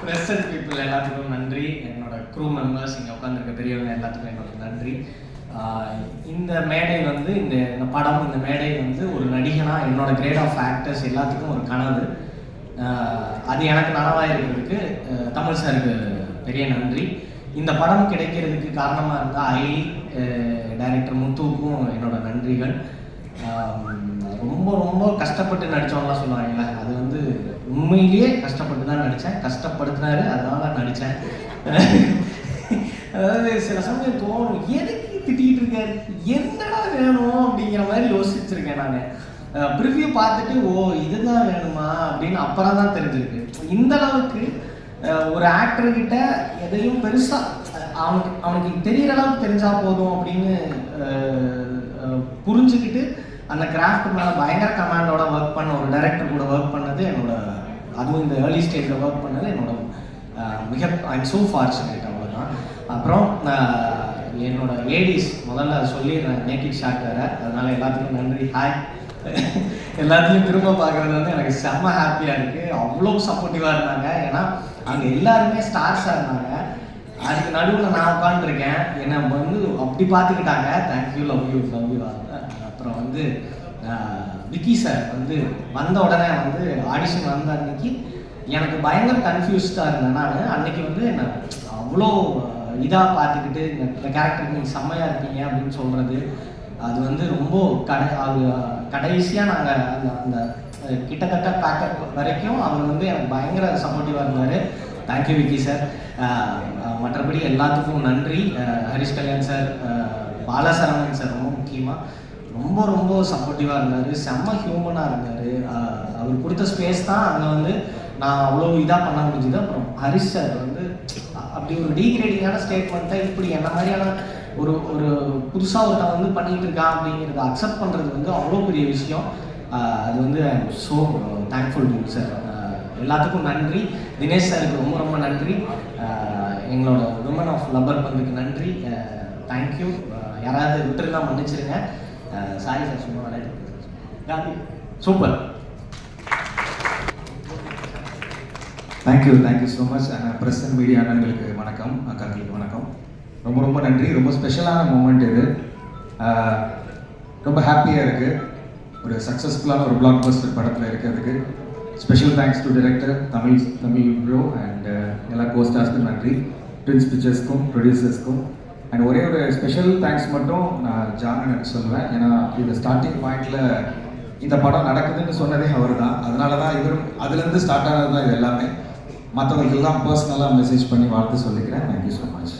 Present people எல்லாத்துக்கும் நன்றி. என்னோட க்ரூ மெம்பர்ஸ் இங்கே உட்காந்துருக்க பெரியவங்க எல்லாத்துக்கும் என்னோட நன்றி. இந்த மேடை வந்து இந்த இந்த படம் இந்த மேடை வந்து ஒரு நடிகனா என்னோட கிரேட் ஆஃப் ஆக்டர்ஸ் எல்லாத்துக்கும் ஒரு கனவு. அது எனக்கு நனவாக இருக்கிறதுக்கு தமிழ் சாருக்கு பெரிய நன்றி. இந்த படம் கிடைக்கிறதுக்கு காரணமாக இருந்தால் ஐ டைரக்டர் முத்துவுக்கும் என்னோட நன்றிகள். ரொம்ப ரொம்ப கஷ்டப்பட்டு நடித்தவங்களாம் சொல்லுவாங்கல்ல அது வந்து உண்மையிலேயே கஷ்டப்பட்டு தான் நடித்தேன் கஷ்டப்படுத்தினாரு அதனால நடித்தேன் அதாவது சில சமயம் தோணும் எதுக்கு திட்டிகிட்டு இருக்காரு? என்னடா வேணும் அப்படிங்கிற மாதிரி யோசிச்சிருக்கேன் நான். ப்ரிவ்யூ பார்த்துட்டு ஓ இதுதான் வேணுமா அப்படின்னு அப்புறம் தான் தெரிஞ்சிருக்கு. இந்த அளவுக்கு ஒரு ஆக்டர்கிட்ட எதையும் பெருசாக அவனுக்கு அவனுக்கு தெரியற அளவுக்கு தெரிஞ்சா போதும் அப்படின்னு புரிஞ்சுக்கிட்டு அந்த கிராஃப்ட் மேலே பயங்கர கமாண்டோட ஒர்க் பண்ண ஒரு டைரக்டர் கூட ஒர்க் பண்ணது என்னோட அதுவும் இந்த ஏர்லி ஸ்டேஜில் ஒர்க் பண்ணது என்னோட மிக ஐம் ஸோ ஃபார்ச்சுனேட் அவ்வளோதான் அப்புறம் என்னோட லேடிஸ் முதல்ல அதை சொல்லிடுறேன். நேக்கிட் ஷாட் வேறு. அதனால் எல்லாத்துக்கும் நன்றி. ஹாய் எல்லாத்தையும் திரும்ப பார்க்குறது வந்து எனக்கு செம்ம ஹாப்பியாக இருக்குது அவ்வளோ சப்போர்ட்டிவாக இருந்தாங்க. ஏன்னா அங்கே எல்லாருமே ஸ்டார்ஸாக இருந்தாங்க. அதுக்கு நடுவில் நான் உட்காந்துருக்கேன் என்னை வந்து அப்படி பார்த்துக்கிட்டாங்க. Thank you love you love you அப்புறம் வந்து விக்கி சார் வந்து வந்த உடனே வந்து ஆடிஷன் வந்த அன்னைக்கு எனக்கு பயங்கர கன்ஃபியூஸ்டாக இருந்தேன் நான். அன்னைக்கு வந்து நான் அவ்வளோ இதாக பார்த்துக்கிட்டு இந்த கேரக்டர் கேரக்டருக்கு நீங்கள் செம்மையாக இருப்பீங்க அப்படின்னு சொல்கிறது அது வந்து ரொம்ப கடை அது கடைசியாக நாங்கள் அந்த அந்த கிட்டத்தட்ட பேக்கப் வரைக்கும் அவர் வந்து எனக்கு பயங்கர சப்போர்ட்டிவாக இருந்தார். Thank you Vicky sir. மற்றபடி எல்லாத்துக்கும் நன்றி. ஹரிஷ் கல்யாண் சார் பாலசரவணன் சார் ரொம்ப முக்கியமாக ரொம்ப ரொம்ப சப்போர்ட்டிவாக இருந்தார். செம்ம ஹியூமனாக இருந்தார். அவர் கொடுத்த ஸ்பேஸ் தான் அங்கே வந்து நான் அவ்வளோ இதாக பண்ண முடிஞ்சுது. அப்புறம் ஹரிஷ் சார் வந்து அப்படி ஒரு டீக்ரேடிங்கான ஸ்டேட்மெண்ட்டை இப்படி என்ன மாதிரியான ஒரு ஒரு புதுசாக ஒருத்தன் வந்து பண்ணிகிட்டு இருக்கான் அப்படிங்கிறத அக்செப்ட் பண்ணுறது வந்து அவ்வளோ பெரிய விஷயம். அது வந்து ஸோ தேங்க்ஃபுல் டு சார் எல்லாத்துக்கும் நன்றி. தினேஷ் சாருக்கு ரொம்ப ரொம்ப நன்றி. எங்களோட உமன் ஆஃப் லப்பர் பந்துக்கு நன்றி. தேங்க்யூ யாராவது விட்டுருந்தா மன்னிச்சிருங்க. சாரி சார் சும்மா விளையாட்டு super. Thank you thank you so much press and media அண்ணன்களுக்கு வணக்கம் அக்காக்களுக்கு வணக்கம். ரொம்ப ரொம்ப நன்றி. ரொம்ப ஸ்பெஷலான மூமெண்ட் இது. ரொம்ப ஹாப்பியாக இருக்குது ஒரு சக்ஸஸ்ஃபுல்லான ஒரு பிளாக் பஸ்டர் படத்தில் இருக்கிறதுக்கு. Special thanks to director Tamil Tamil bro and எல்லா கோஸ்டார்ஸ்க்கும் நன்றி. ட்வின்ஸ் பிக்சர்ஸ்க்கும் ப்ரொடியூசர்ஸ்க்கும் அண்ட் ஒரே ஒரு ஸ்பெஷல் தேங்க்ஸ் மட்டும் நான் ஜான் சொல்லுவேன். ஏன்னா இந்த ஸ்டார்டிங் பாயிண்டில் இந்த படம் நடக்குதுன்னு சொன்னதே அவர் தான் அதனால தான் இவரும் அதுலேருந்து ஸ்டார்ட் ஆனது தான் இது எல்லாமே. மற்றவர்களுக்கெல்லாம் பர்சனலாக மெசேஜ் பண்ணி வாழ்த்து சொல்லிக்கிறேன். Thank you so much